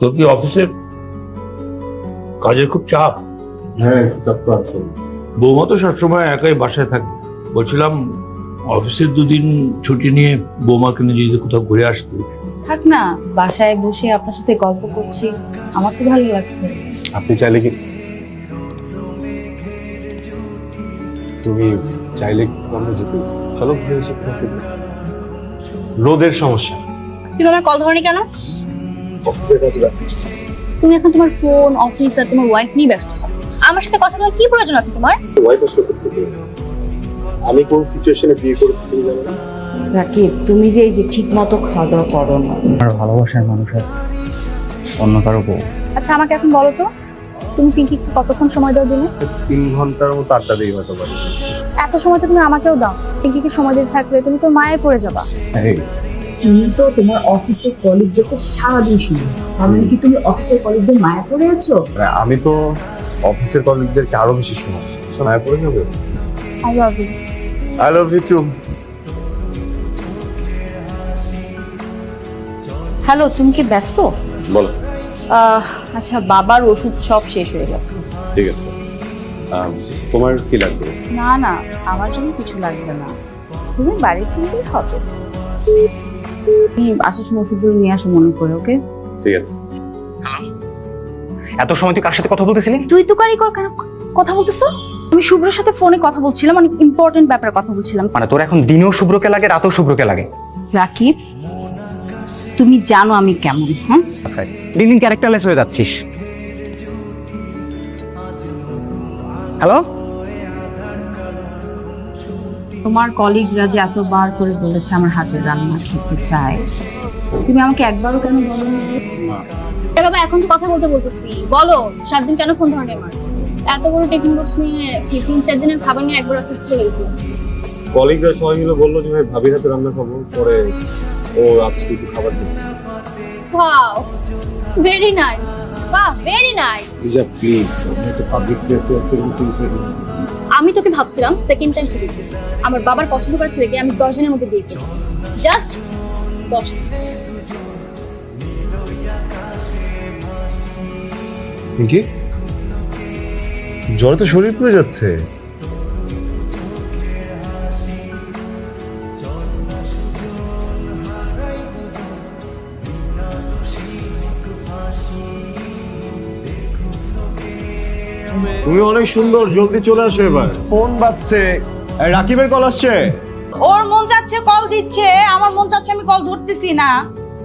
তোর কি অফিসে কাজের খুব চাপ? হ্যাঁ একটু চাপ তো আছে। বৌমা তো সবসময় একাই বাসায় থাকে। বলছিলাম অফিসের দুদিন ছুটি নিয়ে বৌমাকে নিয়ে যদি কোথাও ঘুরে আসতে। থাক না বাসায় বসে আপনার সাথে গল্প করছি আমার তো ভালো লাগছে। আপনি চাইলে কি তুমি চাইলে আমরা যেতে চলো ঘুরে এসে রোদের সমস্যা। তুমি আমার কল ধরনি কেন? অফিসের কাছে ব্যস্ত। তুমি এখন তোমার ফোন অফিস আর তোমার ওয়াইফ নিয়ে ব্যস্ত থাকো। আমার সাথে কথা বলার কি প্রয়োজন আছে তোমার? ওয়াইফ আসলে করতে আমি কোন সিচুয়েশনে বিয়ে করেছি তুমি জানো না? রাকিব তুমি যে এই যে ঠিক মতো খাওয়া দাওয়া করো না। আর ভালোবাসার মানুষ আছে অন্য কারও বউ। আচ্ছা আমাকে এখন বলো তো তুমি পিঙ্কিকে কতক্ষণ সময় দাও দিনে তিন ঘণ্টার মতো আড্ডা দিই হয়তো পারি। এত সময় তো তুমি আমাকেও দাও। পিঙ্কিকে সময় দিতে থাকলে তুমি তো মায়ে পড়ে যাবা। এই তুমি তো তোমার অফিসের কলিগদেরকে সারাদিন শুনো। তার মানে কি তুমি অফিসের কলিগদের মায়া পড়ে আছো? মানে আমি তো অফিসের কলিগদেরকে আরও বেশি শোনাই শোনায় পড়ে যাবে? I love you I love you too hello তুমি কি ব্যস্ত? বলো। আচ্ছা বাবার ওষুধ সব শেষ হয়ে গেছে। ঠিক আছে। তোমার কি লাগবে? না না আমার জন্য কিছু লাগবে না। তুমি বাড়ি কিনলেই হবে। আসার সময় ওষুধগুলো নিয়ে আসো মনে করে ওকে? ঠিক আছে। এত সময় তুই কার সাথে কথা বলতেছিলি? তুই তো কারি কর কেন কথা বলতেছো? আমি শুভ্রের সাথে ফোনে কথা বলছিলাম অনেক ইম্পর্টেন্ট ব্যাপারে কথা বলছিলাম। মানে তোর এখন দিনেও শুভ্রকে লাগে রাতেও শুভ্রকে লাগে? রাকিব তুমি জানো আমি কেমন হ্যাঁ? আচ্ছা দিন দিন ক্যারেক্টারলেস হয়ে যাচ্ছিস। হ্যালো? তোমার কলিগরা যে এতবার করে বলেছে আমার হাতের রান্না খেতে চায়। তুমি আমাকে একবারও কেন বলো বাবা এখন তো কথা বলতে বলতেছি। বলো সাত দিন কেন ফোন ধরনি আমার? এত বড় টিফিন বক্স নিয়ে তিন চার দিনের খাবার নিয়ে একবার অফিস চলে গেছিলাম কলিগরা সবাই মিলে বলল যে ভাই ভাবির হাতে রান্না খাব। পরে ও আজকে একটু খাবার দিচ্ছে ওয়াও ভেরি নাইস বাহ ভেরি নাইস লিজা প্লিজ আমি একটা পাবলিক প্লেসে আমি তোকে ভাবছিলাম সেকেন্ড টাইম শুরু করব। আমার বাবার পছন্দ করা ছেলেকে আমি দশ দিনের মধ্যে বিয়ে করব। জাস্ট দশ। কি জ্বরে তো শরীর পুড়ে যাচ্ছে। তুমি অনেক সুন্দর জলদি চলে আসো এবার। ফোন বাজছে। রাকিবের কল আসছে। ওর মন চাচ্ছে কল দিচ্ছে আমার মন চাচ্ছে আমি কল ধরতেছি না।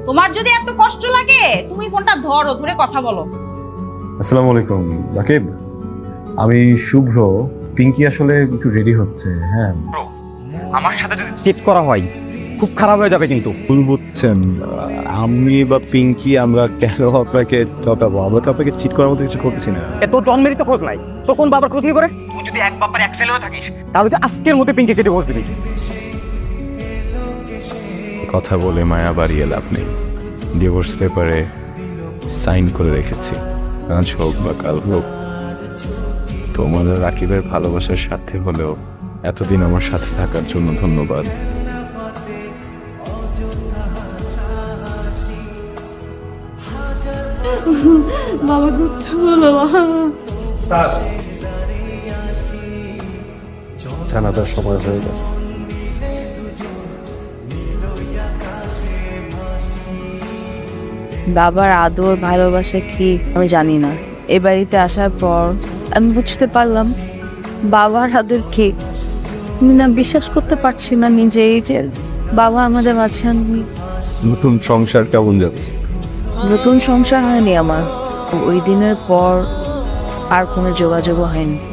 তোমার যদি এত কষ্ট লাগে তুমি ফোনটা ধরো ধরে কথা বলো। আসসালামু আলাইকুম রাকিব। আমি শুভ্র পিঙ্কি আসলে একটু রেডি হচ্ছে হ্যাঁ। আমার সাথে যদি চিট করা হয়। খুব খারাপ হয়ে যাবে কিন্তু। ভুল বুঝছেন আমি বা পিঙ্কি আমরা কেন আপনাকে ঠকাবো? আমরা তো আপনাকে চিট করার মতো কিছু করছি না। এ তোর জন্মেরই তো খোঁজ নাই। তো কোন বাবার খোঁজ নি করে? তুই যদি এক বাবার এক্সেল হয়ে থাকিস। তাহলে তুই আজকের মধ্যে পিঙ্কে কেটে বসে দিবি। কথা বলে মায়া বাড়িয়ে লাভ নেই। ডিভোর্স পেপারে সাইন করে রেখেছি। আজ হোক বা কাল হোক তোমার আর রাকিবের ভালোবাসার সাথে হলেও এতদিন আমার সাথে থাকার জন্য ধন্যবাদ। বাবা দুধটা বলো জানাজার সময় হয়ে গেছে। বাবার আদর ভালোবাসা কি আমি জানি না। এ বাড়িতে আসার পর আমি বুঝতে পারলাম বাবার আদর কি। না বিশ্বাস করতে পারছি না নিজেই যে বাবা আমাদের মাঝে নতুন সংসার কেমন যাচ্ছে? নতুন সংসার হয়নি আমার। ওই দিনের পর আর কোনো যোগাযোগও হয়নি।